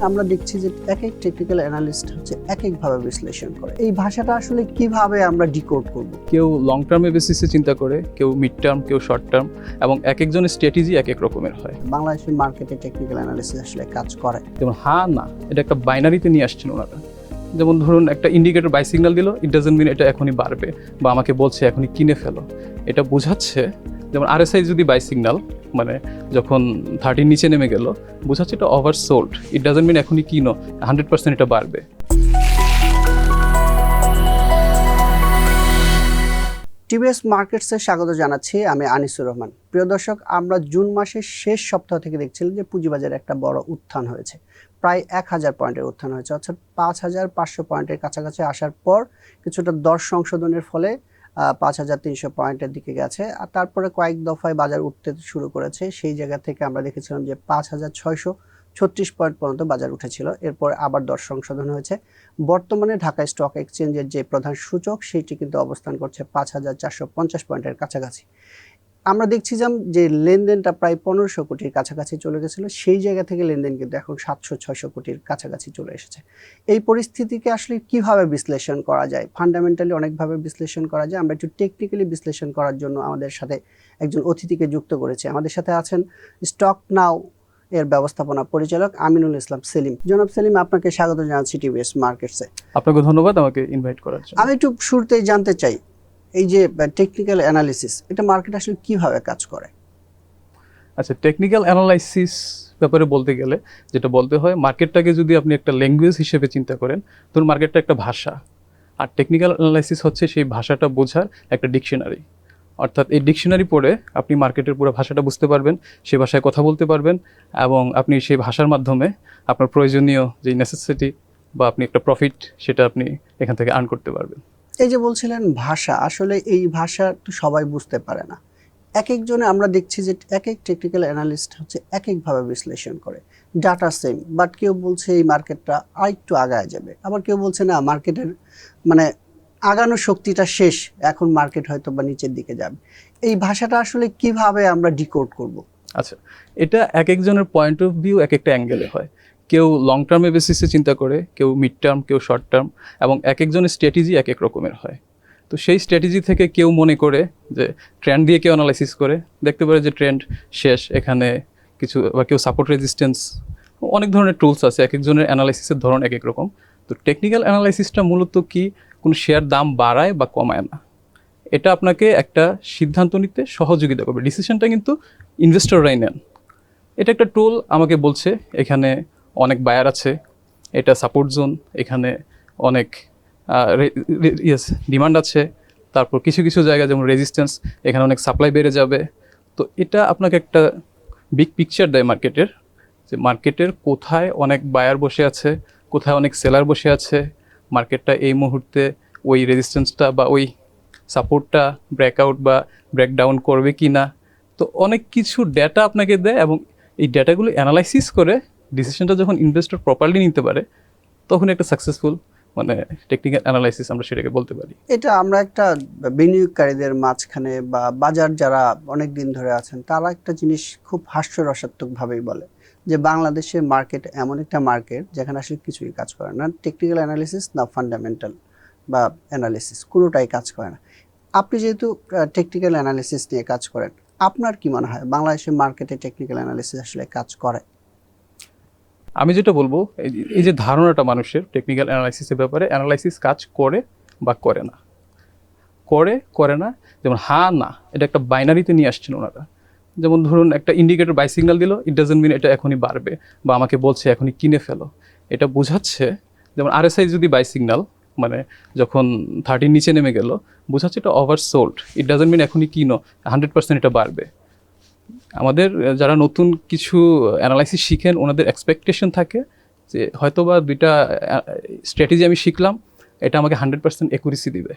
আমরা দেখছি যে এক এক টেকনিক্যাল অ্যানালিস্ট হচ্ছে এক একভাবে বিশ্লেষণ করে। এই ভাষাটা আসলে কীভাবে আমরা ডিকোড করব? কেউ লং টার্মে বেসিসে চিন্তা করে কেউ মিড টার্ম কেউ শর্ট টার্ম এবং এক একজনের স্ট্র্যাটেজি এক এক রকমের হয় বাংলাদেশের মার্কেটে টেকনিক্যাল অ্যানালিসিস আসলে কাজ করে। যেমন হ্যাঁ না এটা একটা বাইনারিতে নিয়ে আসছেন ওনারা। যেমন ধরুন একটা ইন্ডিকেটর বাই সিগন্যাল দিল ইট ডাজেন্ট মিন এটা এখনই বাড়বে বা আমাকে বলছে এখনই কিনে ফেলো। এটা বোঝাচ্ছে যেমন আরএসআই যদি বাই সিগন্যাল মানে যখন থার্টির নিচে নেমে গেল বোঝাচ্ছে এটা oversold it doesn't mean এখনই কিনো হান্ড্রেড পার্সেন্ট এটা বাড়বে। টিভিএস মার্কেটসে স্বাগত জানাচ্ছি আমি আনিসুর রহমান। প্রিয় দর্শক, আমরা জুন মাসের শেষ সপ্তাহ থেকে দেখছিলাম যে পুঁজিবাজারে একটা বড় উত্থান হয়েছে। প্রায় এক হাজার পয়েন্টের উত্থান হয়েছে, অর্থাৎ পাঁচ হাজার পাঁচশো পয়েন্টের কাছাকাছি আসার পর কিছুটা দর সংশোধনের ফলে পাঁচ হাজার তিনশো পয়েন্টের দিকে গেছে। আর তারপরে কয়েক দফায় বাজার উঠতে শুরু করেছে। সেই জায়গা থেকে আমরা দেখেছিলাম যে পাঁচ হাজার ছয়শো ছত্রিশ পয়েন্ট পর্যন্ত বাজার উঠেছিল। এরপর আবার দশ সংশোধন হয়েছে। বর্তমানে ঢাকা স্টক এক্সচেঞ্জের যে প্রধান সূচক, সেইটি কিন্তু অবস্থান করছে পাঁচ হাজার চারশো পঞ্চাশ পয়েন্টের কাছাকাছি। আমরা দেখছিলাম যে লেনদেনটা প্রায় পনেরোশো কোটির কাছাকাছি চলে গেছিল সেই জায়গা থেকে লেনদেন কিন্তু এখন সাতশো ছয়শো কোটির কাছাকাছি চলে এসেছে। এই পরিস্থিতিকে আসলে কীভাবে বিশ্লেষণ করা যায়? ফান্ডামেন্টালি অনেকভাবে বিশ্লেষণ করা যায়। আমরা একটু টেকনিক্যালি বিশ্লেষণ করার জন্য আমাদের সাথে একজন অতিথিকে যুক্ত করেছি। আমাদের সাথে আছেন স্টক নাও এর ব্যবস্থাপনা পরিচালক আমিনুল ইসলাম সেলিম। জনাব সেলিম আপনাকে স্বাগত জানাচ্ছি টিভিএস মার্কেটসে। আপনাকে ধন্যবাদ আমাকে ইনভাইট করার জন্য। আমি একটু শুরুতেই জানতে চাই এই যে টেকনিক্যাল অ্যানালিসিস এটা মার্কেট আসলে কীভাবে কাজ করে? আচ্ছা টেকনিক্যাল অ্যানালাইসিস ব্যাপারে বলতে গেলে, যেটা বলতে হয় মার্কেটটাকে যদি আপনি একটা ল্যাঙ্গুয়েজ হিসেবে চিন্তা করেন, ধরুন মার্কেটটা একটা ভাষা। আর টেকনিক্যাল অ্যানালাইসিস হচ্ছে সেই ভাষাটা বোঝার একটা ডিকশনারি অর্থাৎ এই ডিকশনারি পড়ে আপনি মার্কেটের পুরো ভাষাটা বুঝতে পারবেন, সে ভাষায় কথা বলতে পারবেন, এবং আপনি সেই ভাষার মাধ্যমে আপনার প্রয়োজনীয় যে নেসেসিটি বা আপনি একটা প্রফিট সেটা আপনি এখান থেকে আর্ন করতে পারবেন। এই যে বলছিলেন ভাষা, আসলে এই ভাষা তো সবাই বুঝতে পারে না। এক একজনে আমরা দেখছি যে এক এক টেকনিক্যাল অ্যানালিস্ট হচ্ছে এক একভাবে বিশ্লেষণ করে। ডাটা সেম বাট কেউ বলছে এই মার্কেটটা আরেকটু আগায় যাবে। আবার কেউ বলছে না মার্কেটের মানে আগানো শক্তিটা শেষ, এখন মার্কেট হয়তো বা নিচের দিকে যাবে। এই ভাষাটা আসলে কীভাবে আমরা ডিকোড করব? আচ্ছা এটা এক একজনের পয়েন্ট অফ ভিউ এক একটা অ্যাঙ্গেলে হয়। কেউ লং টার্মে বেসিসে চিন্তা করে, কেউ মিড টার্ম কেউ শর্ট টার্ম এবং এক একজনের স্ট্র্যাটেজি এক এক রকমের হয়। তো সেই স্ট্র্যাটেজি থেকে কেউ মনে করে যে ট্রেন্ড দিয়ে কেউ অ্যানালাইসিস করে, দেখতে পারে যে ট্রেন্ড শেষ, এখানে কিছু বা কেউ সাপোর্ট রেজিস্ট্যান্স অনেক ধরনের টুলস আছে, এক একজনের অ্যানালাইসিসের ধরন এক এক রকম। তো টেকনিক্যাল অ্যানালাইসিসটা মূলত কি? কোনো শেয়ার দাম বাড়ায় বা কমায় না। এটা আপনাকে একটা সিদ্ধান্ত নিতে সহযোগিতা করবে। ডিসিশনটা কিন্তু ইনভেস্টররাই নেন। এটা একটা টুল আমাকে বলছে, এখানে অনেক বায়ার আছে, এটা সাপোর্ট জোন এখানে অনেক ইয়েস ডিমান্ড আছে, তারপর কিছু কিছু জায়গা যেমন রেজিস্ট্যান্স এখানে অনেক সাপ্লাই বেড়ে যাবে। তো এটা আপনাকে একটা বিগ পিকচার দেয় মার্কেটের যে মার্কেটের কোথায় অনেক বায়ার বসে আছে, কোথায় অনেক সেলার বসে আছে মার্কেটটা এই মুহূর্তে ওই রেজিস্ট্যান্সটা বা ওই সাপোর্টটা ব্রেকআউট বা ব্রেকডাউন করবে কি না তো অনেক কিছু ডেটা আপনাকে দেয় এবং এই ডেটাগুলো অ্যানালাইসিস করে ডিসিশনটা যখন ইনভেস্টর প্রপারলি নিতে পারে, তখন একটা সাকসেসফুল মানে টেকনিক্যাল অ্যানালাইসিস আমরা সেটাকে বলতে পারি। এটা আমরা একটা বিনিয়োগকারীদের মাঝখানে বা বাজার যারা অনেক দিন ধরে আছেন, তারা একটা জিনিস খুব হাস্যরসাত্মকভাবেই বলে যে বাংলাদেশের মার্কেট এমন একটা মার্কেট যেখানে আসলে কিছুই কাজ করে না। টেকনিক্যাল অ্যানালিসিস না ফান্ডামেন্টাল বা অ্যানালিসিস কোনোটাই কাজ করে না। আপনি যেহেতু টেকনিক্যাল অ্যানালিসিস নিয়ে কাজ করেন, আপনার কি মনে হয় বাংলাদেশের মার্কেটে টেকনিক্যাল অ্যানালিসিস আসলে কাজ করে? আমি যেটা বলব, এই যে- ধারণাটা মানুষের টেকনিক্যাল অ্যানালাইসিসের ব্যাপারে অ্যানালাইসিস কাজ করে বা করে না। করে করে না, যেমন হা, না, এটা একটা বাইনারিতে নিয়ে আসছেন ওনারা। যেমন ধরুন একটা ইন্ডিকেটর বাই সিগন্যাল দিল ইট ডাজেন্ট মিন এটা এখনই বাড়বে বা আমাকে বলছে এখনই কিনে ফেলো। এটা বোঝাচ্ছে, যেমন আরএসআই যদি বাই সিগন্যাল মানে যখন থার্টির নিচে নেমে গেল, বোঝাচ্ছে এটা oversold it doesn't mean এখনই কিনো হান্ড্রেড পার্সেন্ট এটা বাড়বে। আমাদের যারা নতুন কিছু অ্যানালাইসিস শিখেন, ওনাদের এক্সপেকটেশন থাকে যে হয়তো বা দুইটা স্ট্র্যাটেজি আমি শিখলাম, এটা আমাকে হান্ড্রেড পার্সেন্ট একুরেসি দিবে।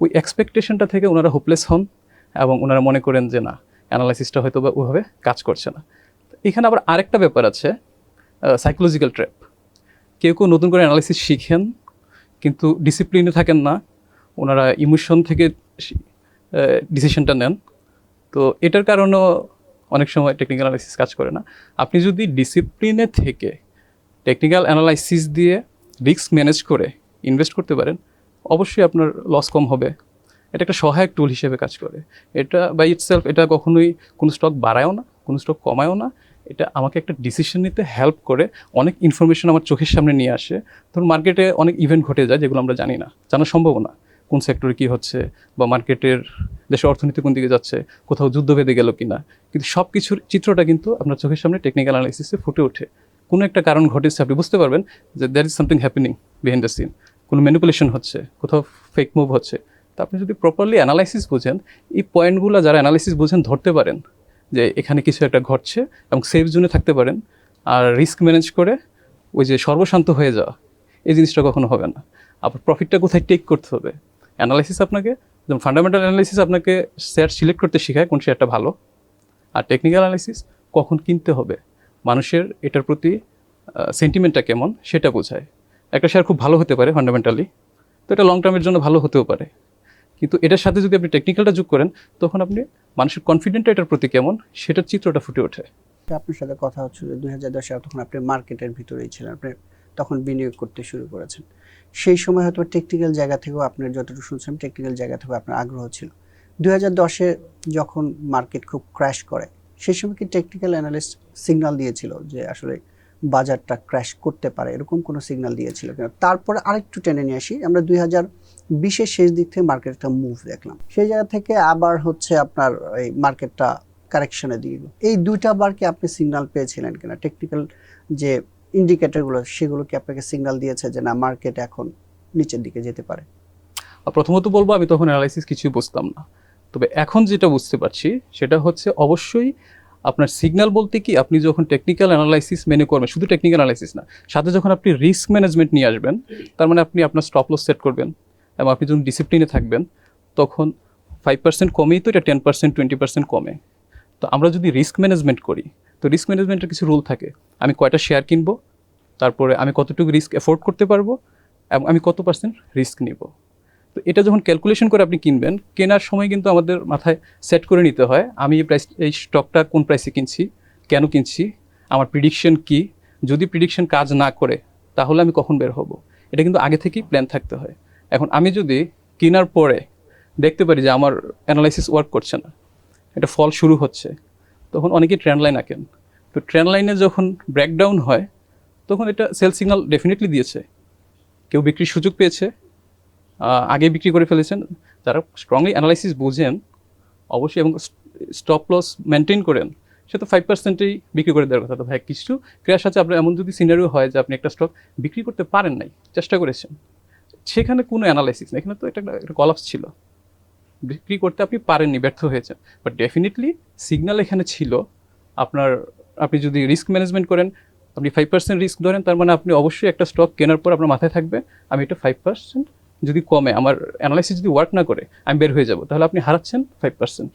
ওই এক্সপেকটেশনটা থেকে ওনারা হোপলেস হন এবং ওনারা মনে করেন যে না অ্যানালাইসিসটা হয়তো বা ওইভাবে কাজ করছে না। এখানে আবার আরেকটা ব্যাপার আছে সাইকোলজিক্যাল ট্র্যাপ কেউ কেউ নতুন করে অ্যানালাইসিস শিখেন, কিন্তু ডিসিপ্লিনে থাকেন না, ওনারা ইমোশন থেকে ডিসিশনটা নেন। তো এটার কারণেও অনেক সময় টেকনিক্যাল অ্যানালাইসিস কাজ করে না। আপনি যদি ডিসিপ্লিনে থেকে টেকনিক্যাল অ্যানালাইসিস দিয়ে রিস্ক ম্যানেজ করে ইনভেস্ট করতে পারেন, অবশ্যই আপনার লস কম হবে। এটা একটা সহায়ক টুল হিসেবে কাজ করে। এটা বাই ইটসেলফ এটা কখনোই কোনো স্টক বাড়ায়ও না, কোনো স্টক কমায়ও না। এটা আমাকে একটা ডিসিশন নিতে হেল্প করে, অনেক ইনফরমেশন আমার চোখের সামনে নিয়ে আসে। ধরুন মার্কেটে অনেক ইভেন্ট ঘটে যায় যেগুলো আমরা জানি না, জানা সম্ভব না। কোন সেক্টরে কী হচ্ছে বা মার্কেটের দেশের অর্থনীতি কোন দিকে যাচ্ছে, কোথাও যুদ্ধ বেঁধে গেল কি না কিন্তু সব কিছুর চিত্রটা কিন্তু আপনার চোখের সামনে টেকনিক্যাল অ্যানালাইসিসে ফুটে ওঠে। কোনো একটা কারণ ঘটেছে, আপনি বুঝতে পারবেন যে there is something happening behind the scene কোনো ম্যানিপুলেশন হচ্ছে, কোথাও ফেক মুভ হচ্ছে। তা আপনি যদি প্রপারলি অ্যানালাইসিস বোঝেন, এই পয়েন্টগুলো যারা অ্যানালাইসিস বোঝেন ধরতে পারেন যে এখানে কিছু একটা ঘটছে এবং সেফ জোনে থাকতে পারেন আর রিস্ক ম্যানেজ করে ওই যে সর্বশান্ত হয়ে যাওয়া, এই জিনিসটা কখনো হবে না। আপনার প্রফিটটা কোথায় টেক করতে হবে? অ্যানালাইসিস আপনাকে যেমন ফান্ডামেন্টাল অ্যানালাইসিস আপনাকে শেয়ার সিলেক্ট করতে শেখায় কোন শেয়ারটা ভালো। আর টেকনিক্যাল অ্যানালাইসিস কখন কিনতে হবে। মানুষের এটার প্রতি সেন্টিমেন্টটা কেমন, সেটা বোঝায়। একটা শেয়ার খুব ভালো হতে পারে ফান্ডামেন্টালি তো এটা লং টার্মের জন্য ভালো হতেও পারে। কিন্তু এটার সাথে যদি আপনি টেকনিক্যালটা যোগ করেন, তখন আপনি মানুষের কনফিডেন্টটা এটার প্রতি কেমন, সেটার চিত্রটা ফুটে ওঠে। আপনার সাথে কথা হচ্ছে যে দুই হাজার তখন আপনি মার্কেটের ভিতরেই ছিলেন। আপনি তখন বিনিয়োগ করতে শুরু করেছেন। সেই সময় হয়তো টেকনিক্যাল জায়গা থেকেও আপনার যতটুকু শুনছেন টেকনিক্যাল জায়গা থেকেও আপনার আগ্রহ ছিল। দুই হাজার দশে যখন মার্কেট খুব ক্র্যাশ করে, সেই সময় কি টেকনিক্যাল অ্যানালিস্ট সিগনাল দিয়েছিল যে আসলে বাজারটা ক্র্যাশ করতে পারে? এরকম কোনো সিগনাল দিয়েছিল কিনা? তারপরে আরেকটু টেনে নিয়ে আসি, আমরা দুই হাজার বিশের শেষ দিক থেকে মার্কেট একটা মুভ দেখলাম। সেই জায়গা থেকে আবার হচ্ছে আপনার এই মার্কেটটা কারেকশনে দিয়ে এই দুইটা বার কি আপনি সিগন্যাল পেয়েছিলেন কিনা? টেকনিক্যাল যে ইন্ডিকেটরগুলো সেগুলো কি আপনাকে সিগন্যাল দিয়েছে যে না মার্কেট এখন নিচের দিকে যেতে পারে? প্রথমত বলব, আমি তখন অ্যানালাইসিস কিছুই বুঝতাম না। তবে এখন যেটা বুঝতে পারছি, সেটা হচ্ছে অবশ্যই আপনার সিগন্যাল বলতে কি, আপনি যখন টেকনিক্যাল অ্যানালাইসিস মেনে করবেন, শুধু টেকনিক্যাল অ্যানালাইসিস না, সাথে যখন আপনি রিস্ক ম্যানেজমেন্ট নিয়ে আসবেন, তার মানে আপনি আপনার স্টপ লস সেট করবেন এবং আপনি যখন ডিসিপ্লিনে থাকবেন, তখন ফাইভ পার্সেন্ট কমেই তো এটা টেন পার্সেন্ট টোয়েন্টি পার্সেন্ট কমে। তো আমরা যদি রিস্ক ম্যানেজমেন্ট করি, তো রিস্ক ম্যানেজমেন্টের কিছু রুল থাকে। আমি কয়টা শেয়ার কিনবো, তারপরে আমি কতটুকু রিস্ক এফোর্ড করতে পারব, এবং আমি কত পার্সেন্ট রিস্ক নিব। তো এটা যখন ক্যালকুলেশন করে আপনি কিনবেন, কেনার সময় কিন্তু আমাদের মাথায় সেট করে নিতে হয়, আমি এই প্রাইস এই স্টকটা কোন প্রাইসে কিনছি, কেন কিনছি, আমার প্রিডিকশন কি, যদি প্রিডিকশন কাজ না করে, তাহলে আমি কখন বের হব? এটা কিন্তু আগে থেকেই প্ল্যান থাকতে হয়। এখন আমি যদি কেনার পরে দেখতে পারি যে আমার অ্যানালাইসিস ওয়ার্ক করছে না, এটা ফল শুরু হচ্ছে, তখন অনেকেই ট্রেন্ড লাইন আঁকেন। তো ট্রেন্ড লাইনে যখন ব্রেকডাউন হয়, তখন এটা সেল সিগনাল ডেফিনেটলি দিয়েছে। কেউ বিক্রির সুযোগ পেয়েছে আগে বিক্রি করে ফেলেছেন। যারা স্ট্রংলি অ্যানালাইসিস বোঝেন, অবশ্যই এবং স্টপ লস মেনটেন করেন, সে তো ফাইভ পার্সেন্টেই বিক্রি করে দেওয়ার কথা। তো ভাই, কিছু ক্র্যাশ আছে, আপনার এমন যদি সিনারিও হয় যে আপনি একটা স্টক বিক্রি করতে পারেন নাই, চেষ্টা করেছেন, সেখানে কোনো অ্যানালাইসিস নেই। এখানে তো একটা একটা কলাপস ছিল। বিক্রি করতে আপনি পারেননি, ব্যর্থ হয়েছেন। বাট ডেফিনেটলি সিগন্যাল এখানে ছিল, আপনার আপনি যদি রিস্ক ম্যানেজমেন্ট করেন আপনি ফাইভ পার্সেন্ট রিস্ক ধরেন তার মানে আপনি অবশ্যই একটা স্টক কেনার পর আপনার মাথায় থাকবে আমি এটা ফাইভ পার্সেন্ট যদি কমে আমার অ্যানালাইসিস যদি ওয়ার্ক না করে আমি বের হয়ে যাব তাহলে আপনি হারাচ্ছেন ফাইভ পার্সেন্ট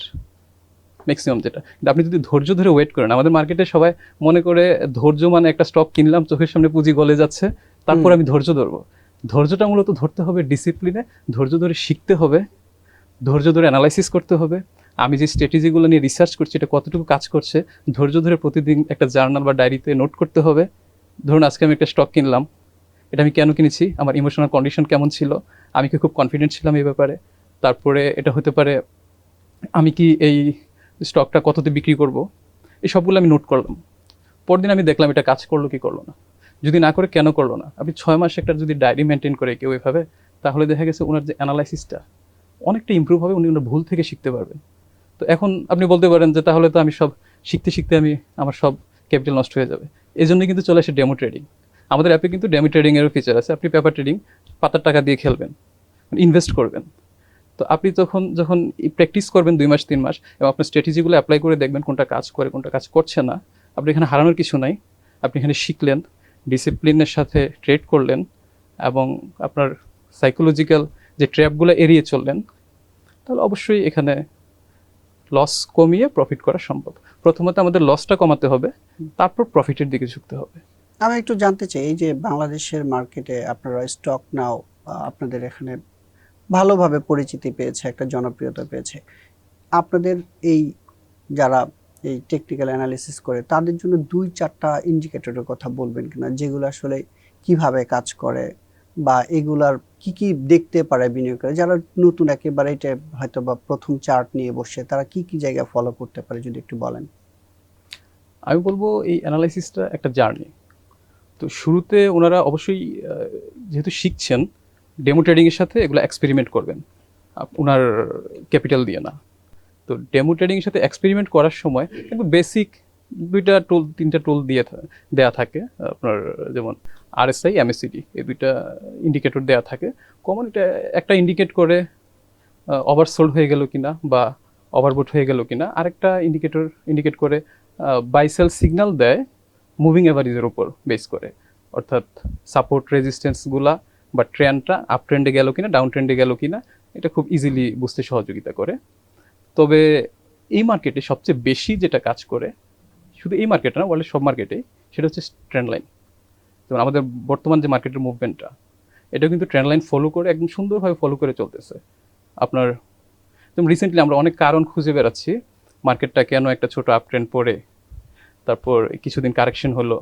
ম্যাক্সিমাম যেটা। কিন্তু আপনি যদি ধৈর্য ধরে ওয়েট করেন আমাদের মার্কেটে সবাই মনে করে ধৈর্য মানে একটা স্টক কিনলাম চোখের সামনে পুঁজি গলে যাচ্ছে তারপর আমি ধৈর্য ধরবো। ধৈর্যটা মূলত ধরতে হবে ডিসিপ্লিনে ধৈর্য ধরে শিখতে হবে ধৈর্য ধরে অ্যানালাইসিস করতে হবে আমি যে স্ট্র্যাটেজিগুলো নিয়ে রিসার্চ করছি, এটা কতটুকু কাজ করছে, ধৈর্য ধরে প্রতিদিন একটা জার্নাল বা ডায়েরিতে নোট করতে হবে। ধরুন, আজকে আমি একটা স্টক কিনলাম। এটা আমি কেন কিনেছি? আমার ইমোশনাল কন্ডিশন কেমন ছিল? আমি কি খুব কনফিডেন্ট ছিলাম এই ব্যাপারে? তারপরে এটা হতে পারে, আমি কি এই স্টকটা কততে বিক্রি করব? এই সবগুলো আমি নোট করলাম। পরদিন আমি দেখলাম, এটা কাজ করল কি করল না? যদি না করে, কেন করল না? আপনি ছয় মাস একটা যদি ডায়েরি মেনটেন করে কেউ এভাবে, তাহলে দেখা গেছে ওনার যে অ্যানালাইসিসটা অনেকটা ইমপ্রুভ হবে, উনি ওনার ভুল থেকে শিখতে পারবেন। তো এখন আপনি বলতে পারেন যে তাহলে তো আমি সব শিখতে শিখতে আমি আমার সব ক্যাপিটাল নষ্ট হয়ে যাবে। এই জন্য কিন্তু চলে আসে ডেমো ট্রেডিং। আমাদের অ্যাপে কিন্তু ডেমো ট্রেডিংয়েরও ফিচার আছে। আপনি পেপার ট্রেডিং পাতার টাকা দিয়ে খেলবেন ইনভেস্ট করবেন। তো আপনি তখন, যখন প্র্যাকটিস করবেন দুই মাস, তিন মাস এবং আপনার স্ট্র্যাটেজিগুলো অ্যাপ্লাই করে দেখবেন কোনটা কাজ করে, কোনটা কাজ করছে না, আপনি এখানে হারানোর কিছু নাই। আপনি এখানে শিখলেন ডিসিপ্লিনের সাথে ট্রেড করলেন এবং আপনার সাইকোলজিক্যাল যে ট্র্যাপগুলো এড়িয়ে চললেন, তাহলে অবশ্যই এখানে লস কমিয়ে প্রফিট করা সম্ভব। প্রথমত আমাদের লসটা কমাতে হবে, তারপর প্রফিটের দিকে ঝুঁকতে হবে। আমি একটু জানতে চাই, এই যে বাংলাদেশের মার্কেটে আপনারা স্টক নাও আপনাদের এখানে ভালোভাবে পরিচিতি পেয়েছে, একটা জনপ্রিয়তা পেয়েছে। আপনাদের এই যারা এই টেকনিক্যাল অ্যানালিসিস করে, তাদের জন্য দুই চারটা ইন্ডিকেটরের কথা বলবেন কিনা, যেগুলো আসলে কীভাবে কাজ করে বা এগুলার কি কি দেখতে পারে বিনিয়োগকারী যারা নতুন একেবারে এটা হয়তো বা প্রথম চার্ট নিয়ে বসে তারা কি কি জায়গা ফলো করতে পারে যদি একটু বলেন? আমি বলব এই অ্যানালাইসিসটা একটা জার্নি তো শুরুতে ওনারা অবশ্যই যেহেতু শিখছেন ডেমো ট্রেডিংয়ের সাথে এগুলো এক্সপেরিমেন্ট করবেন। ওনার ক্যাপিটাল দিয়ে না। তো ডেমো ট্রেডিংয়ের সাথে এক্সপেরিমেন্ট করার সময় একদম বেসিক দুইটা টোল তিনটা টোল দিয়ে দেয়া থাকে আপনার যেমন আরএসআই এমএসসিডি এই দুইটা ইন্ডিকেটর দেওয়া থাকে। কমন এটা একটা ইন্ডিকেট করে ওভারসোল্ড হয়ে গেল কিনা বা ওভারবুট হয়ে গেল কিনা। আরেকটা ইন্ডিকেটর ইন্ডিকেট করে বাইসেল সিগন্যাল দেয় মুভিং এভারেজের উপর বেস করে। অর্থাৎ সাপোর্ট রেজিস্ট্যান্সগুলা বা ট্রেন্ডটা আপ ট্রেন্ডে গেল কিনা ডাউন ট্রেন্ডে গেল কিনা, এটা খুব ইজিলি বুঝতে সহযোগিতা করে। তবে এই মার্কেটে সবচেয়ে বেশি যেটা কাজ করে, শুধু এই মার্কেটে না ওয়ার্ল্ডের সব মার্কেটেই সেটা হচ্ছে ট্রেন্ড লাইন যেমন আমাদের বর্তমান যে মার্কেটের মুভমেন্টটা এটা কিন্তু ট্রেন্ড লাইন ফলো করে একদম সুন্দরভাবে ফলো করে চলতেছে। আপনার, যেমন রিসেন্টলি আমরা অনেক কারণ খুঁজে বেড়াচ্ছি মার্কেটটা কেন একটা ছোট আপ ট্রেন্ড পড়ে, তারপর কিছুদিন কারেকশন হলো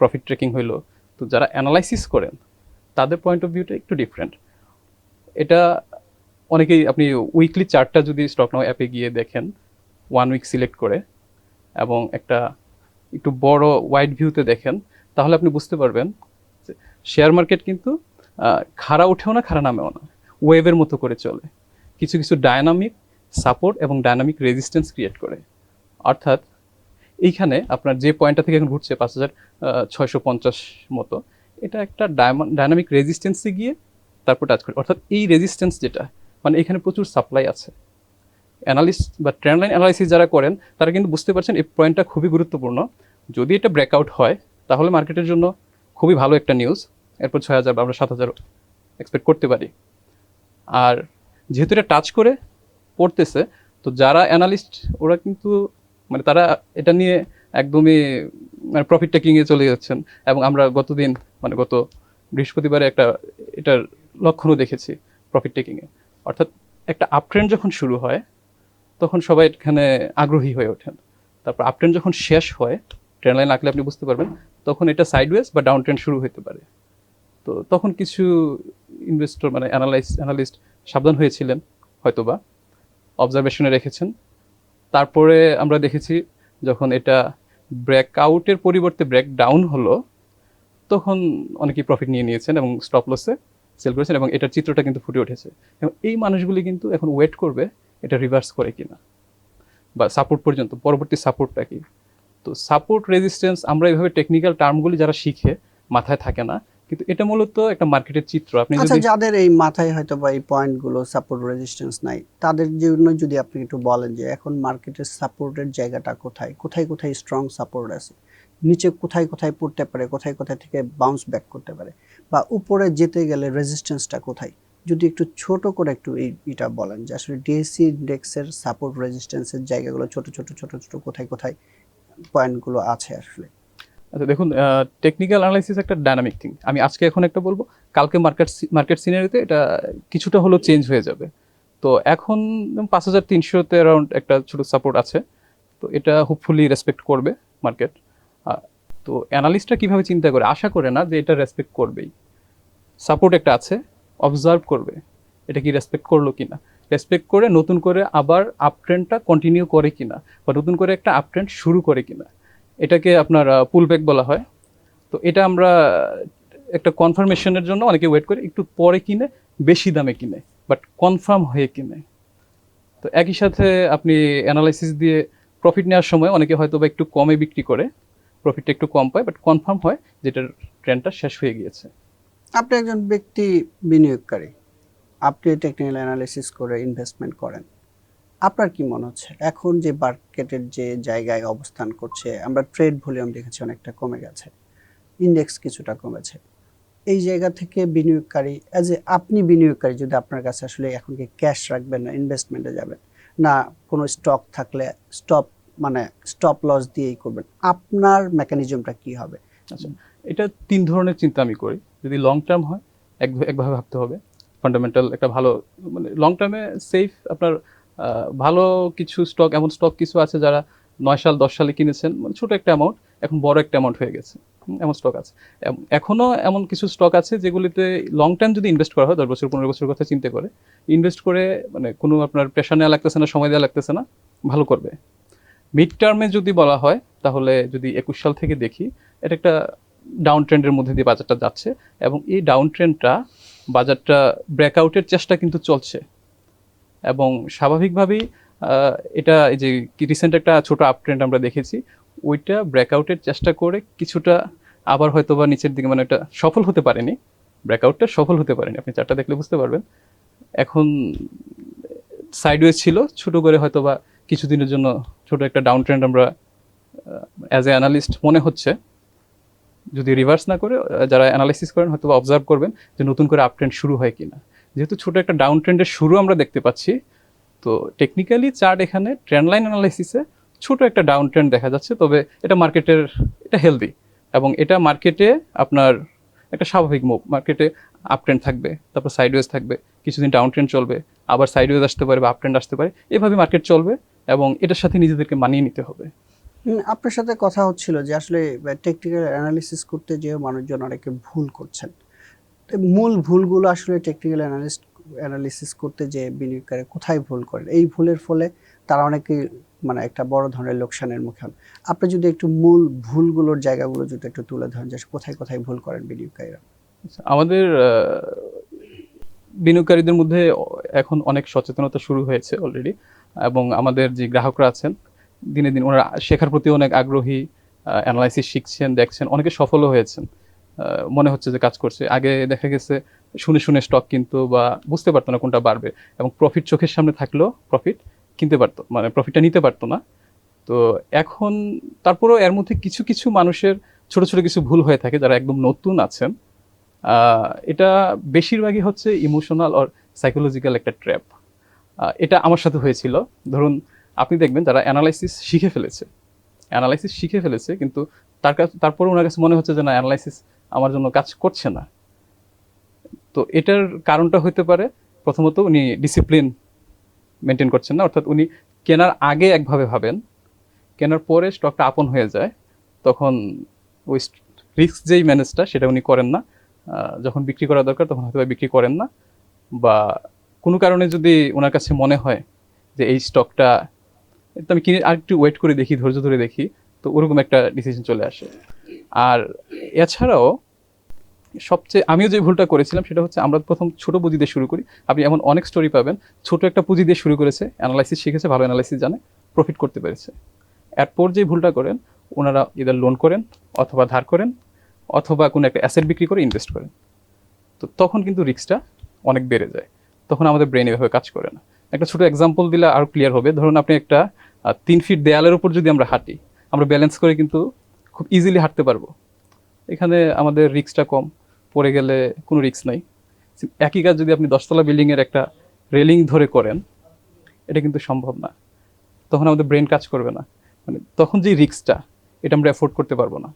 প্রফিট ট্রেকিং হলো, তো যারা অ্যানালাইসিস করেন, তাদের পয়েন্ট অফ ভিউটা একটু ডিফারেন্ট এটা অনেকেই, আপনি উইকলি চার্টটা যদি স্টক নাও অ্যাপে গিয়ে দেখেন ওয়ান উইক সিলেক্ট করে, এবং একটা একটু বড় ওয়াইড ভিউতে দেখেন তাহলে আপনি বুঝতে পারবেন শেয়ার মার্কেট কিন্তু খাড়া উঠেও না, খাড়া নামেও না। ওয়েভের মতো করে চলে। কিছু কিছু ডায়নামিক সাপোর্ট এবং ডায়নামিক রেজিস্ট্যান্স ক্রিয়েট করে। অর্থাৎ এইখানে আপনার যে পয়েন্টটা থেকে এখন ঘুরছে, পাঁচ হাজার ছয়শো পঞ্চাশ মতো, এটা একটা ডায়নামিক রেজিস্ট্যান্সে গিয়ে তারপর টাচ করে। অর্থাৎ এই রেজিস্ট্যান্স যেটা মানে এখানে প্রচুর সাপ্লাই আছে। অ্যানালিস্ট বা ট্রেন্ড লাইন অ্যানালাইসিস যারা করেন, তারা কিন্তু বুঝতে পারছেন এই পয়েন্টটা খুবই গুরুত্বপূর্ণ। যদি এটা ব্রেকআউট হয় তাহলে মার্কেটের জন্য খুবই ভালো একটা নিউজ এরপর ছয় হাজার বা আমরা সাত হাজার এক্সপেক্ট করতে পারি। আর যেহেতু এটা টাচ করে পড়তেছে, তো যারা অ্যানালিস্ট ওরা কিন্তু মানে তারা এটা নিয়ে একদমই মানে প্রফিট টেকিংয়ে চলে যাচ্ছেন। এবং আমরা গতদিন মানে গত বৃহস্পতিবারে একটা এটার লক্ষণও দেখেছি প্রফিট টেকিংয়ে অর্থাৎ একটা আপট্রেন্ড যখন শুরু হয়, তখন সবাই এখানে আগ্রহী হয়ে ওঠেন। তারপর আপট্রেন্ড যখন শেষ হয় ট্রেন লাইন আঁকলে আপনি বুঝতে পারবেন তখন এটা সাইডওয়েজ বা ডাউন ট্রেন্ড শুরু হতে পারে। তো তখন কিছু ইনভেস্টর মানে অ্যানালাইস অ্যানালিস্ট সাবধান হয়েছিলেন হয়তোবা অবজারভেশনে রেখেছেন। তারপরে আমরা দেখেছি যখন এটা ব্রেকআউটের পরিবর্তে ব্রেক ডাউন হলো, তখন অনেকেই প্রফিট নিয়ে নিয়েছেন এবং স্টপ লসে সেল করেছেন এবং এটার চিত্রটা কিন্তু ফুটে উঠেছে। এবং এই মানুষগুলি কিন্তু এখন ওয়েট করবে এটা রিভার্স করে কিনা বা সাপোর্ট পর্যন্ত, পরবর্তী সাপোর্টটা কি? তো সাপোর্ট রেজিস্ট্যান্স আমরা এইভাবে টেকনিক্যাল টার্মগুলি যারা শিখে মাথায় থাকে না কিন্তু এটা মূলত একটা মার্কেটের চিত্র। আপনি আচ্ছা যাদের এই মাথায় হয়তো বা এই পয়েন্টগুলো সাপোর্ট রেজিস্ট্যান্স নাই তাদের জন্য যদি আপনি একটু বলেন যে এখন মার্কেটের সাপোর্টের জায়গাটা কোথায়? কোথায় কোথায় স্ট্রং সাপোর্ট আছে? নিচে কোথায় কোথায় পড়তে পারে? কোথায় কোথায় থেকে বাউন্স ব্যাক করতে পারে? বা উপরে যেতে গেলে রেজিস্ট্যান্সটা কোথায়? যদি একটু ছোট করে একটু এই এটা বলেন যে আসলে ডিএসসি ইন্ডেক্সের সাপোর্ট রেজিস্ট্যান্সের জায়গাগুলো ছোট ছোট ছোট ছোট কোথায় কোথায় পয়েন্টগুলো আছে আসলে। আচ্ছা দেখুন টেকনিক্যাল অ্যানালাইসিস একটা ডাইনামিক থিং আমি আজকে এখন একটা বলব, কালকে মার্কেট মার্কেট সিনারিতে এটা কিছুটা হলেও চেঞ্জ হয়ে যাবে। তো এখন পাঁচ হাজার তিনশোতে অ্যারাউন্ড একটা ছোট সাপোর্ট আছে, তো এটা হোপফুলি রেসপেক্ট করবে মার্কেট তো অ্যানালিস্টরা কীভাবে চিন্তা করে? আশা করে না যে এটা রেসপেক্ট করবেই। সাপোর্ট একটা আছে অবজার্ভ করবে, এটা কি রেসপেক্ট করল কিনা। রেসপেক্ট করে নতুন করে আবার আপ ট্রেন্ডটা কন্টিনিউ করে কিনা বা নতুন করে একটা আপ ট্রেন্ড শুরু করে কিনা। এটাকে আপনার পুল ব্যাক বলা হয়। তো এটা আমরা একটা কনফার্মেশনের জন্য অনেকে ওয়েট করে একটু পরে কিনে, বেশি দামে কিনে বাট কনফার্ম হয়ে কিনে। তো একই সাথে আপনি অ্যানালাইসিস দিয়ে প্রফিট নেওয়ার সময় অনেকে হয়তো বা একটু কমে বিক্রি করে প্রফিটটা একটু কম পায় বাট কনফার্ম হয় যেটার ট্রেন্ডটা শেষ হয়ে গিয়েছে। আপনি একজন ব্যক্তি বিনিয়োগকারী। আপনি টেকনিক্যাল অ্যানালিসিস করে ইনভেস্টমেন্ট করেন। আপনার কি মনে হচ্ছে? এখন যে মার্কেটের যে জায়গায় অবস্থান করছে, আমরা ট্রেড ভলিউম দেখেছি অনেকটা কমে গেছে ইন্ডেক্স কিছুটা কমেছে। এই জায়গা থেকে বিনিয়োগকারী অ্যাজ এ আপনি বিনিয়োগকারী যদি আপনার কাছে আসলে এখন কি ক্যাশ রাখবেন না ইনভেস্টমেন্টে যাবেন? না, কোনো স্টক থাকলে স্টপ মানে স্টপ লস দিয়েই করবেন। আপনার মেকানিজমটা কি হবে? আচ্ছা এটা তিন ধরনের চিন্তা আমি করি। যদি লং টার্ম হয়, এক, একভাবে ভাবতে হবে। ফান্ডামেন্টাল একটা ভালো মানে লং টার্মে সেফ আপনার ভালো কিছু স্টক এমন স্টক কিছু আছে যারা নয় সাল, দশ সালে কিনেছেন মানে ছোট একটা অ্যামাউন্ট এখন বড় একটা অ্যামাউন্ট হয়ে গেছে। এমন স্টক আছে। এখনও এমন কিছু স্টক আছে যেগুলিতে লং টাইম যদি ইনভেস্ট করা হয়, দশ বছর, পনেরো বছরের কথা চিন্তা করে ইনভেস্ট করে মানে কোনো আপনার প্রেশার নেওয়া লাগতেছে না, সময় দেওয়া লাগতেছে না, ভালো করবে। মিড টার্মে যদি বলা হয়, তাহলে যদি একুশ সাল থেকে দেখি, এটা একটা ডাউন ট্রেন্ডের মধ্যে দিয়ে বাজারটা যাচ্ছে এবং এই ডাউন ট্রেন্ডটা বাজারটা ব্রেকআউটের চেষ্টা কিন্তু চলছে। এবং স্বাভাবিকভাবেই এটা এই যে রিসেন্ট একটা ছোট আপ ট্রেন্ড আমরা দেখেছি, ওইটা ব্রেকআউটের চেষ্টা করে কিছুটা আবার হয়তো বা নিচের দিকে মানে এটা সফল হতে পারেনি। ব্রেকআউটটা সফল হতে পারেনি, আপনি চারটা দেখলে বুঝতে পারবেন। এখন সাইডওয়েজ ছিল, ছোট করে হয়তো বা কিছুদিনের জন্য ছোট একটা ডাউন ট্রেন্ড আমরা অ্যাজ এ অ্যানালিস্ট মনে হচ্ছে। যদি রিভার্স না করে যারা অ্যানালাইসিস করেন হয়তো অবজার্ভ করবেন যে নতুন করে আপ ট্রেন্ড শুরু হয় কিনা। যেহেতু ছোট একটা ডাউন ট্রেন্ডের শুরু আমরা দেখতে পাচ্ছি, তো টেকনিক্যালি চার্ট এখানে ট্রেন্ড লাইন অ্যানালাইসিসে ছোট একটা ডাউন ট্রেন্ড দেখা যাচ্ছে, তবে এটা মার্কেটের এটা হেলদি এবং এটা মার্কেটে আপনার একটা স্বাভাবিক মুভ মার্কেটে আপ ট্রেন্ড থাকবে, তারপর সাইডওয়েজ থাকবে, কিছুদিন ডাউন ট্রেন্ড চলবে, আবার সাইডওয়েজ আসতে পারে বা আপ ট্রেন্ড আসতে পারে, এভাবে মার্কেট চলবে এবং এটার সাথে নিজেদেরকে মানিয়ে নিতে হবে। আপনার সাথে কথা হচ্ছিল যে আসলে টেকনিক্যাল অ্যানালিসিস করতে যে মানুষজন অনেকে ভুল করছেন। মূল ভুলগুলো আসলে টেকনিক্যাল অ্যানালিস্ট অ্যানালিসিস করতে যে বিনিয়োগকারী কোথায় ভুল করেন? এই ভুলের ফলে তারা অনেকে মানে একটা বড় ধরনের লোকসানের মুখে হন। আপনি যদি একটু মূল ভুলগুলোর জায়গাগুলো যদি একটু তুলে ধরেন যে কোথায় কোথায় ভুল করেন বিনিয়োগকারীরা? আমাদের বিনিয়োগকারীদের মধ্যে এখন অনেক সচেতনতা শুরু হয়েছে অলরেডি এবং আমাদের যে গ্রাহকরা আছেন দিনে দিন ওনারা শেখার প্রতি অনেক আগ্রহী অ্যানালাইসিস শিখছেন, দেখছেন, অনেকে সফলও হয়েছেন। মনে হচ্ছে যে কাজ করছে। আগে দেখা গেছে শুনে শুনে স্টক কিনতো বা বুঝতে পারতো না কোনটা বাড়বে এবং প্রফিট চোখের সামনে থাকলেও প্রফিট কিনতে পারতো মানে প্রফিটটা নিতে পারতো না। তো এখন তারপরেও এর মধ্যে কিছু কিছু মানুষের ছোট ছোট কিছু ভুল হয়ে থাকে যারা একদম নতুন আছেন। এটা বেশিরভাগই হচ্ছে ইমোশনাল আর সাইকোলজিক্যাল একটা ট্র্যাপ এটা আমার সাথে হয়েছিল। ধরুন আপনি দেখবেন যারা অ্যানালাইসিস শিখে ফেলেছে। অ্যানালাইসিস শিখে ফেলেছে, কিন্তু তার কাছে তারপরে ওনার কাছে মনে হচ্ছে যে না অ্যানালাইসিস আমার জন্য কাজ করছে না। তো এটার কারণটা হতে পারে, প্রথমত উনি ডিসিপ্লিন মেনটেন করছেন না, অর্থাৎ উনি কেনার আগে একভাবে ভাবেন, কেনার পরে স্টকটা আপন হয়ে যায়, তখন ওই রিস্ক যেই ম্যানেজটা সেটা উনি করেন না। যখন বিক্রি করা দরকার তখন হয়তো বিক্রি করেন না। বা কোনো কারণে যদি ওনার কাছে মনে হয় যে এই স্টকটা তো আমি কিনে আর একটু ওয়েট করে দেখি, ধৈর্য ধরে দেখি, তো ওরকম একটা ডিসিশন চলে আসে। আর এছাড়াও সবচেয়ে, আমিও যে ভুলটা করেছিলাম সেটা হচ্ছে আমরা প্রথম ছোট পুঁজি দিয়ে শুরু করি। আপনি এমন অনেক স্টোরি পাবেন, ছোট একটা পুঁজি দিয়ে শুরু করেছে অ্যানালাইসিস শিখেছে, ভালো অ্যানালাইসিস জানে প্রফিট করতে পেরেছে। এরপর যে ভুলটা করেন, ওনারা ইদার লোন করেন, অথবা ধার করেন, অথবা কোনো একটা অ্যাসেট বিক্রি করে ইনভেস্ট করেন। তো তখন কিন্তু রিস্কটা অনেক বেড়ে যায়। তখন আমাদের ব্রেন এভাবে কাজ করে না। একটা ছোট এক্সাম্পল দিলে আরও ক্লিয়ার হবে। ধরুন আপনি একটা আহ, তিন ফিট দেয়ালের উপর যদি আমরা হাঁটি আমরা ব্যালেন্স করে কিন্তু খুব ইজিলি হাঁটতে পারব। এখানে আমাদের রিক্সটা কম পড়ে গেলে কোনো রিক্স নাই। একই কাজ যদি আপনি দশতলা বিল্ডিংয়ের একটা রেলিং ধরে করেন এটা কিন্তু সম্ভব না। তখন আমাদের ব্রেন কাজ করবে না। মানে তখন যে রিক্সটা এটা আমরা অ্যাফোর্ড করতে পারব না।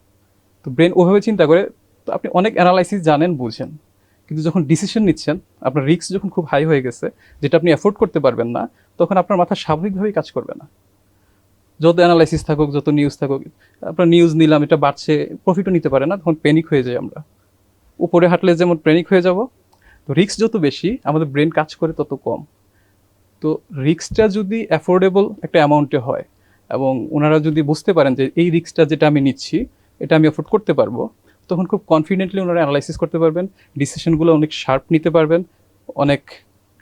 তো ব্রেন ওভাবে চিন্তা করে তো আপনি অনেক অ্যানালাইসিস জানেন বুঝেন। কিন্তু যখন ডিসিশন নিচ্ছেন আপনার রিক্স যখন খুব হাই হয়ে গেছে যেটা আপনি অ্যাফোর্ড করতে পারবেন না তখন আপনার মাথা স্বাভাবিকভাবেই কাজ করবে না। যত অ্যানালাইসিস থাকুক, যত নিউজ থাকুক, আপনার নিউজ নিলাম, এটা বাড়ছে প্রফিটও নিতে পারে না, তখন প্যানিক হয়ে যায় আমরা। উপরে হাঁটলে যেমন প্যানিক হয়ে যাব, তো রিস্ক যত বেশি, আমাদের ব্রেন কাজ করে তত কম। তো রিস্কটা যদি অ্যাফোর্ডেবল একটা অ্যামাউন্টে হয়, এবং ওনারা যদি বুঝতে পারেন যে এই রিক্সটা যেটা আমি নিচ্ছি, এটা আমি অ্যাফোর্ড করতে পারব, তখন খুব কনফিডেন্টলি ওনারা অ্যানালাইসিস করতে পারবেন ডিসিশনগুলো অনেক শার্প নিতে পারবেন, অনেক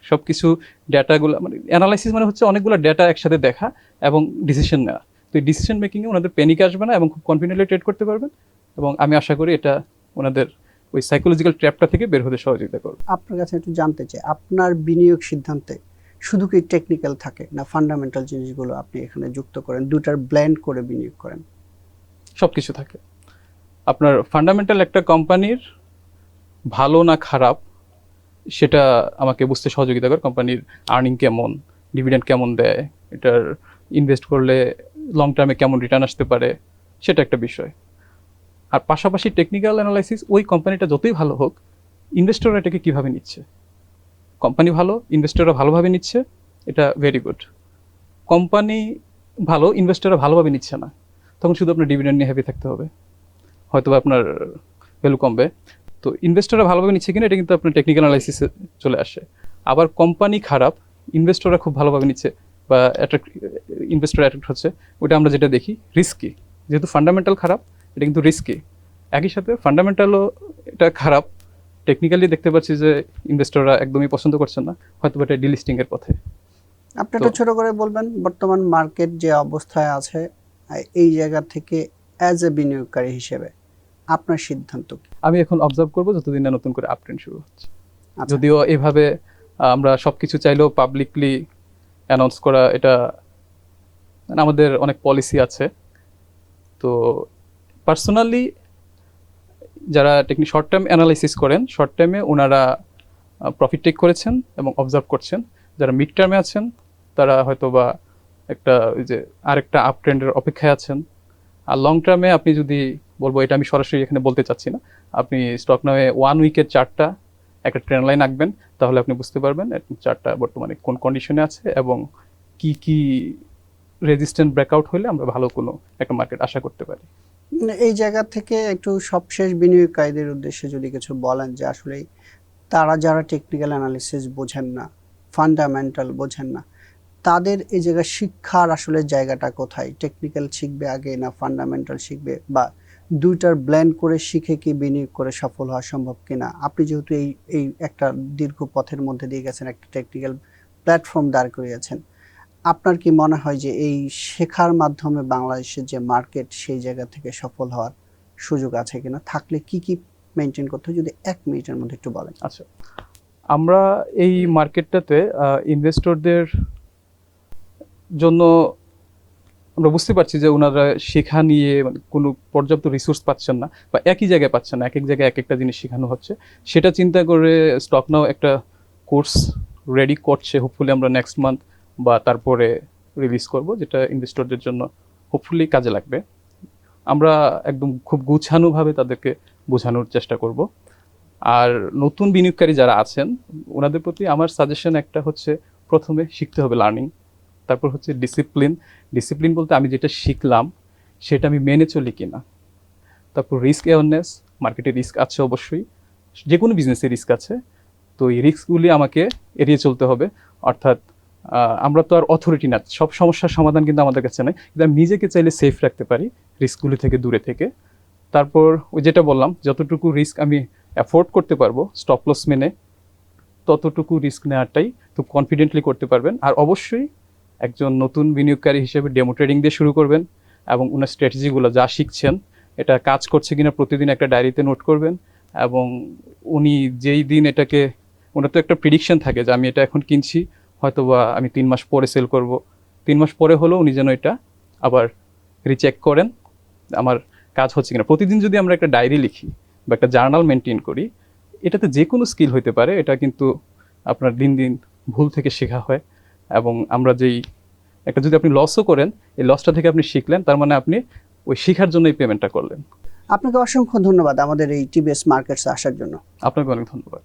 সব কিছু ডেটাগুলো মানে অ্যানালাইসিস মানে হচ্ছে অনেকগুলো ডেটা একসাথে দেখা এবং ডিসিশন নেওয়া। তো এই ডিসিশন মেকিংয়ে ওনাদের প্যানিক আসবে না এবং খুব কনফিডেন্টলি ট্রেড করতে পারবেন এবং আমি আশা করি এটা ওনাদের ওই সাইকোলজিক্যাল ট্র্যাপটা থেকে বের হতে সহযোগিতা করবে। আপনার কাছে একটু জানতে চাই আপনার বিনিয়োগ সিদ্ধান্তে শুধু কি টেকনিক্যাল থাকে না ফান্ডামেন্টাল জিনিসগুলো আপনি এখানে যুক্ত করেন? দুটার ব্ল্যান্ড করে বিনিয়োগ করেন। সব কিছু থাকে। আপনার ফান্ডামেন্টাল একটা কোম্পানির ভালো না খারাপ সেটা আমাকে বুঝতে সহযোগিতা করে কোম্পানির আর্নিং কেমন ডিভিডেন্ড কেমন দেয়, এটার ইনভেস্ট করলে লং টার্মে কেমন রিটার্ন আসতে পারে, সেটা একটা বিষয়। আর পাশাপাশি টেকনিক্যাল অ্যানালাইসিস ওই কোম্পানিটা যতই ভালো হোক ইনভেস্টররা এটাকে কীভাবে নিচ্ছে? কোম্পানি ভালো ইনভেস্টররা ভালোভাবে নিচ্ছে, এটা ভেরি গুড কোম্পানি ভালো ইনভেস্টররা ভালোভাবে নিচ্ছে না, তখন শুধু আপনার ডিভিডেন্ড নিয়ে হ্যাপি থাকতে হবে। হয়তো আপনার ভ্যালু কমবে। তো ইনভেস্টররা ভালোভাবে নিচ্ছে কিনা এটা কিন্তু আপনার টেকনিক্যাল অ্যানালাইসিসে চলে আসে। আবার কোম্পানি খারাপ ইনভেস্টররা খুব ভালোভাবে নিচ্ছে বা অ্যাট্রাক্ট ইনভেস্টর অ্যাট্রাক্ট হচ্ছে ওটা আমরা যেটা দেখি রিস্কি যেহেতু ফান্ডামেন্টাল খারাপ এটা কিন্তু রিস্কি একই সাথে ফান্ডামেন্টালও এটা খারাপ। টেকনিক্যালি দেখতে পাচ্ছি যে ইনভেস্টররা একদমই পছন্দ করছেন না হয়তো এটা ডিলিস্টিংয়ের পথে। আপনি একটু ছোট করে বলবেন বর্তমান মার্কেট যে অবস্থায় আছে এই জায়গা থেকে অ্যাজ এ বিনিয়োগকারী হিসেবে। আপনার সিদ্ধান্ত আমি এখন অবজার্ভ করব যতদিন না নতুন করে আপট্রেন্ড শুরু হচ্ছে। আচ্ছা। যদিও এভাবে আমরা সবকিছু চাইলেও পাবলিকলি অ্যানাউন্স করা এটা মানে আমাদের অনেক পলিসি আছে। তো পার্সোনালি যারা টেকনিক শর্ট টার্ম অ্যানালাইসিস করেন শর্ট টার্মে ওনারা প্রফিট টেক করেছেন এবং অবজার্ভ করছেন। যারা মিড টার্মে আছেন তারা হয়তো বা একটা ওই যে আরেকটা আপ ট্রেন্ডের অপেক্ষায় আছেন। আর লং টার্মে আপনি যদি বলব, এটা আমি সরাসরি এখানে বলতে চাচ্ছি না। আপনি স্টক নামে ওয়ান উইকের চারটা একটা ট্রেন লাইন আঁকবেন, তাহলে আপনি বুঝতে পারবেন চারটা বর্তমানে কোন কন্ডিশনে আছে এবং কি কি রেজিস্ট্যান্ট ব্রেকআউট হলে আমরা ভালো কোনো একটা মার্কেট আশা করতে পারি। এই জায়গা থেকে একটু সবশেষ বিনিয়োগকারীদের উদ্দেশ্যে যদি কিছু বলেন যে আসলে তারা যারা টেকনিক্যাল অ্যানালিসিস বোঝেন না ফান্ডামেন্টাল বোঝেন না, তাদের এই জায়গায় শিক্ষার আসলে জায়গাটা কোথায়? টেকনিক্যাল শিখবে আগে না ফান্ডামেন্টাল শিখবে? বা দুইটার ব্ল্যান্ড করে শিখে কি বিনিয়োগ করে সফল হওয়া সম্ভব কিনা? আপনি যেহেতু এই এই একটা দীর্ঘ পথের মধ্যে দিয়ে গেছেন, একটা টেকনিক্যাল প্ল্যাটফর্ম দাঁড় করিয়েছেন, আপনার কি মনে হয় যে এই শেখার মাধ্যমে বাংলাদেশের যে মার্কেট সেই জায়গা থেকে সফল হওয়ার সুযোগ আছে কিনা? থাকলে কি কি মেনটেন করতে হয়? যদি এক মিনিটের মধ্যে একটু বলেন। আচ্ছা আমরা এই মার্কেটটাতে ইনভেস্টরদের জন্য আমরা বুঝতে পারছি যে ওনারা শেখা নিয়ে মানে কোনো পর্যাপ্ত রিসোর্স পাচ্ছেন না বা একই জায়গায় পাচ্ছেন না এক এক জায়গায় এক একটা জিনিস শেখানো হচ্ছে। সেটা চিন্তা করে স্টক নাও একটা কোর্স রেডি করছে হোপফুলি আমরা নেক্সট মান্থ বা তারপরে রিলিজ করব, যেটা ইনভেস্টরদের জন্য হোপফুলি কাজে লাগবে। আমরা একদম খুব গুছানোভাবে তাদেরকে বোঝানোর চেষ্টা করব। আর নতুন বিনিয়োগকারী যারা আছেন ওনাদের প্রতি আমার সাজেশন একটা হচ্ছে প্রথমে শিখতে হবে লার্নিং তারপর হচ্ছে ডিসিপ্লিন ডিসিপ্লিন বলতে আমি যেটা শিখলাম, সেটা আমি মেনে চলি কিনা। তারপর রিস্ক অ্যাওয়ারনেস মার্কেটে রিস্ক আছে অবশ্যই। যে কোনো বিজনেসে রিস্ক আছে। তো এই রিস্কগুলি আমাকে এড়িয়ে চলতে হবে। অর্থাৎ আমরা তো আর অথরিটি না। সব সমস্যার সমাধান কিন্তু আমাদের কাছে নেই। কিন্তু আমি নিজেকে চাইলে সেফ রাখতে পারি রিস্কগুলি থেকে দূরে থেকে। তারপর ওই যেটা বললাম, যতটুকু রিস্ক আমি অ্যাফোর্ড করতে পারব স্টপ লস মেনে, ততটুকু রিস্ক নেওয়াটাই খুব কনফিডেন্টলি করতে পারবেন। আর অবশ্যই একজন নতুন বিনিয়োগকারী হিসেবে ডেমো ট্রেডিং দিয়ে শুরু করবেন এবং ওনার স্ট্র্যাটেজিগুলো যা শিখছেন, এটা কাজ করছে কিনা প্রতিদিন একটা ডায়েরিতে নোট করবেন এবং উনি যেই দিন এটাকে, ওনার তো একটা প্রিডিকশন থাকে যে আমি এটা এখন কিনছি হয়তো বা আমি তিন মাস পরে সেল করব। তিন মাস পরে হলেও উনি যেন এটা আবার রিচেক করেন, আমার কাজ হচ্ছে কিনা। প্রতিদিন যদি আমরা একটা ডায়েরি লিখি বা একটা জার্নাল মেনটেন করি, এটাতে যে কোনো স্কিল হইতে পারে, এটা কিন্তু আপনার দিন দিন ভুল থেকে শেখা হয়। এবং আমরা যেই একটা যদি আপনি লসও করেন এই লসটা থেকে আপনি শিখলেন তার মানে আপনি ওই শেখার জন্য এই পেমেন্টটা করলেন। আপনাকে অসংখ্য ধন্যবাদ আমাদের এই টিবিএস মার্কেটসে আসার জন্য। আপনাকে অনেক ধন্যবাদ।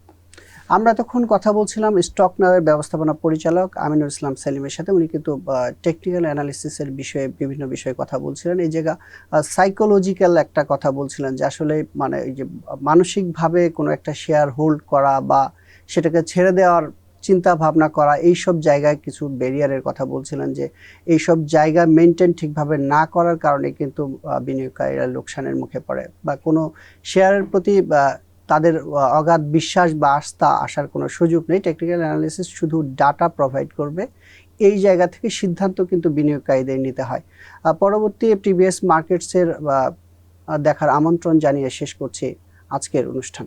আমরা তখন কথা বলছিলাম স্টক নাওয়ের ব্যবস্থাপনা পরিচালক আমিনুল ইসলাম সেলিমের সাথে উনি কিন্তু টেকনিক্যাল অ্যানালিসিসের বিষয়ে বিভিন্ন বিষয়ে কথা বলছিলেন। এই জায়গা সাইকোলজিক্যাল একটা কথা বলছিলেন যে আসলে মানে এই যে মানসিকভাবে কোনো একটা শেয়ার হোল্ড করা বা সেটাকে ছেড়ে দেওয়ার চিন্তা ভাবনা করা এই সব জায়গায় কিছু ব্যারিয়ারের কথা বলছিলেন যে এই সব জায়গা মেনটেন ঠিকভাবে না করার কারণে কিন্তু বিনিয়োগকারীরা লোকসানের মুখে পড়ে বা কোনো শেয়ারের প্রতি তাদের অগাধ বিশ্বাস বা আস্থা আসার কোনো সুযোগ নেই। টেকনিক্যাল অ্যানালিসিস শুধু ডাটা প্রোভাইড করবে, এই জায়গা থেকে সিদ্ধান্ত কিন্তু বিনিয়োগকারীদের নিতে হয়। পরবর্তী টিবিএস মার্কেটসের দেখার আমন্ত্রণ জানিয়ে শেষ করছি আজকের অনুষ্ঠান।